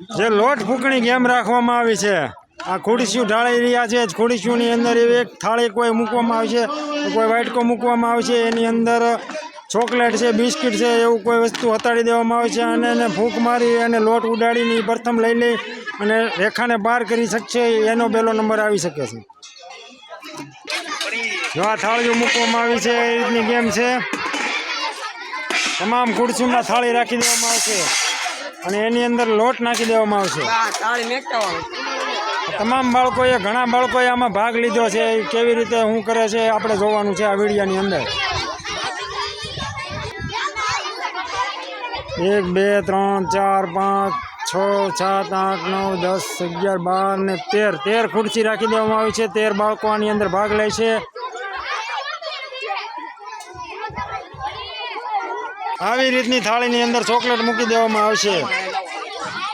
જે લોટ ફૂંકણી ગેમ રાખવામાં આવી છે. આ ખુરશીઓ ઢાળી રહ્યા છે. ખુરશીઓની અંદર એવી એક થાળી કોઈ મૂકવામાં આવે છે કોઈ વાટકો મૂકવામાં આવે છે એની અંદર ચોકલેટ છે, બિસ્કિટ છે, એવું કોઈ વસ્તુ હતાડી દેવામાં આવે છે. અને એને ફૂંક મારી અને લોટ ઉડાડીને એ પ્રથમ લઈ લઈ અને રેખાને પાર કરી શકશે, એનો પહેલો નંબર આવી શકે છે. જો આ થાળીઓ મૂકવામાં આવી છે, એ રીતની ગેમ છે. તમામ ખુરશીમાં થાળી રાખી દેવામાં આવશે. અને એની અંદર લોટ નાખી દેવામાં આવશે. તમામ બાળકોએ ઘણા બાળકોએ આમાં ભાગ લીધો છે. કેવી રીતે શું કરે છે આપણે જોવાનું છે આ વિડિયાની અંદર. એક બે ત્રણ ચાર પાંચ છ સાત આઠ નવ દસ અગિયાર બાર ને તેર. તેર ખુરશી રાખી દેવામાં આવી છે. તેર બાળકો આની અંદર ભાગ લે છે. આવી રીતની થાળીની અંદર ચોકલેટ મૂકી દેવામાં આવશે.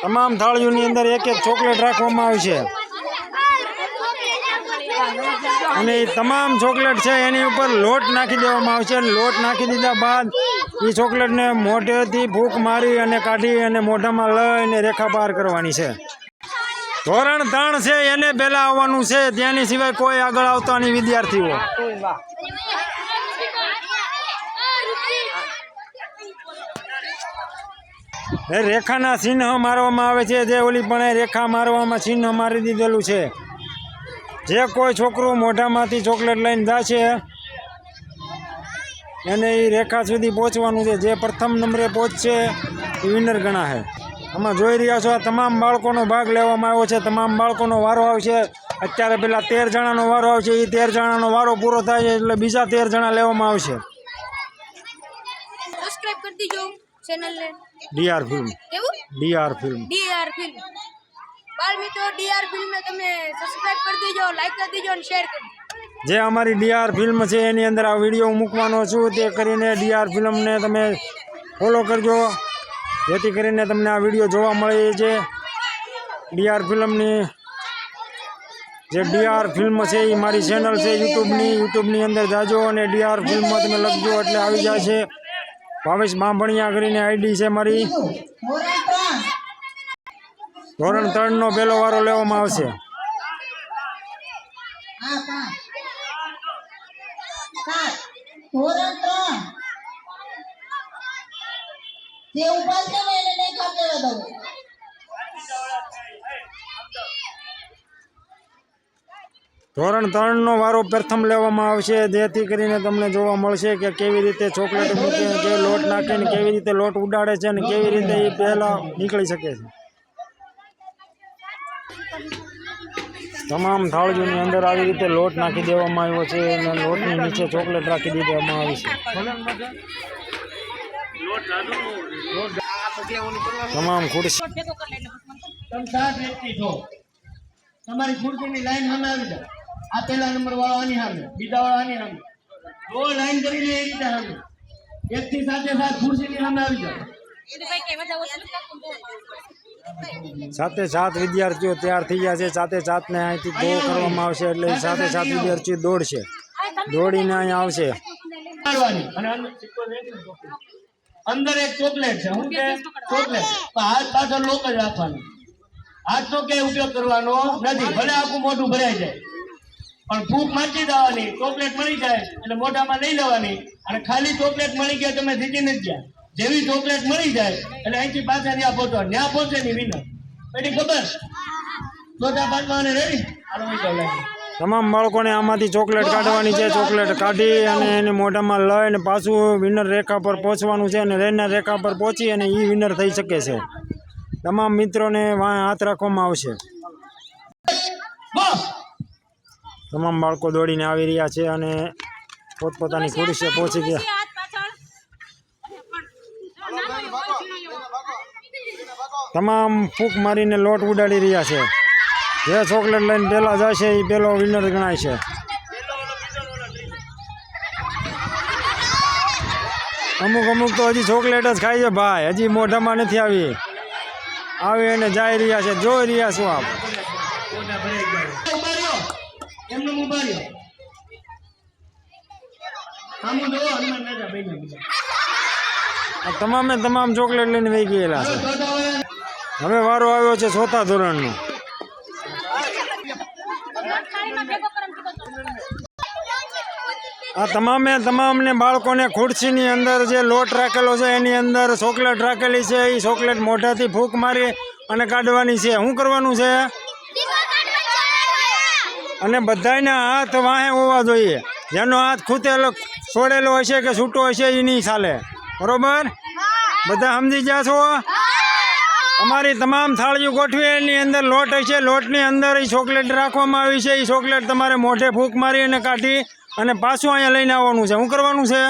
તમામ થાળીઓની અંદર એક એક ચોકલેટ રાખવામાં આવશે. અને એ તમામ ચોકલેટ છે એની ઉપર લોટ નાખી દેવામાં આવશે. લોટ નાખી દીધા બાદ એ ચોકલેટને મોઢેથી ભૂખ મારી અને કાઢી અને મોઢામાં લઈને રેખા પાર કરવાની છે. ધોરણ ત્રણ છે, એને પહેલાં આવવાનું છે. ત્યાંની સિવાય કોઈ આગળ આવતા નહીં વિદ્યાર્થીઓ. એ રેખાના ચિહ્ન મારવામાં આવે છે, જે ઓલી પણ રેખા મારવામાં ચિહ્ન મારી દીધેલું છે. જે કોઈ છોકરું મોઢામાંથી ચોકલેટ લઈને જશે, એને એ રેખા સુધી પહોંચવાનું છે. જે પ્રથમ નંબરે પહોંચશે એ વિનર ગણાશે. આમાં જોઈ રહ્યા છો, આ તમામ બાળકોનો ભાગ લેવામાં આવ્યો છે. તમામ બાળકોનો વારો આવશે. અત્યારે પેલા તેર જણાનો વારો આવશે એ તેર જણાનો વારો પૂરો થાય છે, એટલે બીજા તેર જણા લેવામાં આવશે. સબસ્ક્રાઈબ કરી દીજો. ચેનલ ને? ડીઆર ફિલ્મ કેવું ડીઆર ફિલ્મ ડીઆર ફિલ્મ બાળ મિત્રો ડીઆર ફિલ્મ ને તમે સબસ્ક્રાઇબ કરી દેજો લાઈક કરી દેજો અને શેર કરી જે અમારી ડીઆર ફિલ્મ છે એની અંદર આ વીડિયો હું મૂકવાનો છું તે કરીને ડીઆર ફિલ્મને તમે ફોલો કરજો. જેથી કરીને તમને આ વીડિયો જોવા મળે છે ડીઆર ફિલ્મની જે ડીઆર ફિલ્મ છે એ મારી ચેનલ છે યુટ્યુબની યુટ્યુબની અંદર જાજો અને ડીઆર ફિલ્મમાં તમે લખજો એટલે આવી જાય છે. ભાવેશ બાંભણિયા કરીને આઈડી છે મારી. ધોરણ ત્રણનો પહેલો વારો લેવામાં આવશે. જે દઉં ધોરણ ત્રણનો વારો પ્રથમ લેવામાં આવશે. જેથી કરીને તમને જોવા મળશે કે કેવી રીતે ચોકલેટ મૂકીને કે લોટ નાખીને કેવી રીતે લોટ ઉડાડે છે અને કેવી રીતે એ પહેલાં નીકળી શકે છે. તમામ થાળીઓની અંદર આવી રીતે લોટ નાખી દેવામાં આવ્યો છે અને લોટની નીચે ચોકલેટ રાખી દેવામાં આવી છે. તમામ ખુરશી તમારી ખુરશીની લાઈન સામે આવી જાય આ પહેલા નંબર વાળો આની સામે બીજા વાળો આની સામે. જો લાઈન કરી લે એ રીતે સામે. એક થી સાથે સાત ખુરશીની સામે આવી જાય. સાથે સાત વિદ્યાર્થીઓ તૈયાર થઈ ગયા છે. સાથે સાતને અહીંથી ગો કરવામાં આવશે એટલે સાથે સાત વિદ્યાર્થીઓ દોડશે. દોડીને અહીંયા આવશે. અંદર એક ચોકલેટ છે. હું કે ચોકલેટ? હાથ પાછળ લોક જ રાખવાનું. હાથ તો કે ઉપયોગ કરવાનો નથી. ભલે આખું મોઢું ભરાઈ જાય. પણ ભૂખ માચી દેવાની ચોકલેટ મળી જાય એટલે મોઢામાં લઈ લેવાની. અને ખાલી ચોકલેટ મળી ગયા તમે જીતી નથી ગયા. જેવી ચોકલેટ મળી જાય એટલે અહીંથી પાછા ત્યાં પહોંચો. ત્યાં પહોંચે ની વિનર. એની ખબર? ચોથા પાંચમાં રેડી તમામ બાળકોને આમાંથી ચોકલેટ કાઢવાની છે. ચોકલેટ કાઢી અને એને મોઢામાં લઈને પાછું વિનર રેખા પર પહોંચવાનું છે અને રેનર રેખા પર પહોંચી અને એ વિનર થઈ શકે છે. તમામ મિત્રોને હાથ રાખવામાં આવશે. તમામ બાળકો દોડીને આવી રહ્યા છે અને પોતપોતાની ખુરશીએ પહોંચી ગયા. તમામ ફૂંક મારીને લોટ ઉડાડી રહ્યા છે. જે ચોકલેટ લઈને પહેલાં છે એ પહેલો વિનર ગણાય છે. અમુક અમુક તો હજી ચોકલેટ જ ખાય છે ભાઈ. હજી મોઢામાં નથી આવી. આવી અને જઈ રહ્યા છે. જોઈ રહ્યા છું આપ ઊભા રહ્યો એમને ઊભા રહ્યો જોવો હનુમાન રાજા બેન બીજા તમામે તમામ ચોકલેટ લઈને વહી ગયેલા છે. હવે વારો આવ્યો છે ચોથા ધોરણનો. આ તમામે તમામને બાળકોને ખુરશીની અંદર જે લોટ રાખેલો છે એની અંદર ચોકલેટ રાખેલી છે. એ ચોકલેટ મોઢાથી ફૂંક મારી અને કાઢવાની છે. શું કરવાનું છે? અને બધાના હાથ વાહે હોવા જોઈએ. જેનો હાથ ખૂતેલો, છોડેલો હશે કે છૂટો હશે એ નહીં ચાલે. બરોબર? બધા સમજી ગયા છો? અમારી તમામ થાળીઓ ગોઠવી એની અંદર લોટ હશે, લોટની અંદર એ ચોકલેટ રાખવામાં આવી છે. એ ચોકલેટ તમારે મોઢે ફૂંક મારી અને કાઢી અને પાછું અહીંયા લઈને આવવાનું છે. શું કરવાનું છે?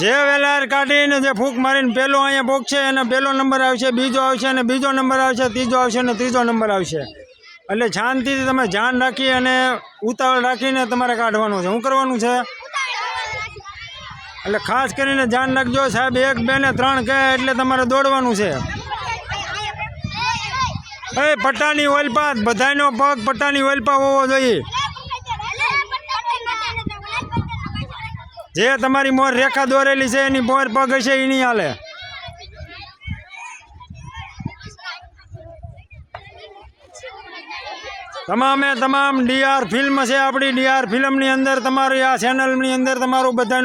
જે વેલાર કાઢીને જે ફૂંક મારીને પહેલો અહીંયા બોક છે એને પહેલો નંબર આવશે, બીજો આવશે અને બીજો નંબર આવશે, ત્રીજો આવશે અને ત્રીજો નંબર આવશે. એટલે શાંતિથી તમે ધ્યાન રાખી અને ઉતાવળ રાખીને તમારે કાઢવાનું છે. શું કરવાનું છે? એટલે ખાસ કરીને ધ્યાન રાખજો સાહેબ, એક, બે ને ત્રણ કહે એટલે તમારે દોડવાનું છે. એ પટ્ટાની ઓલપાત બધાયનો પગ પટ્ટાની ઓલપા હોવો જોઈએ. જે તમારી મોર રેખા દોરેલી છે, એની મોર પગ હશે એ નહીં હાલે. તમામે તમામ ડીઆર ફિલ્મ છે, આપણી ડીઆર ફિલ્મની અંદર, તમારી આ ચેનલની અંદર, તમારું બધાનું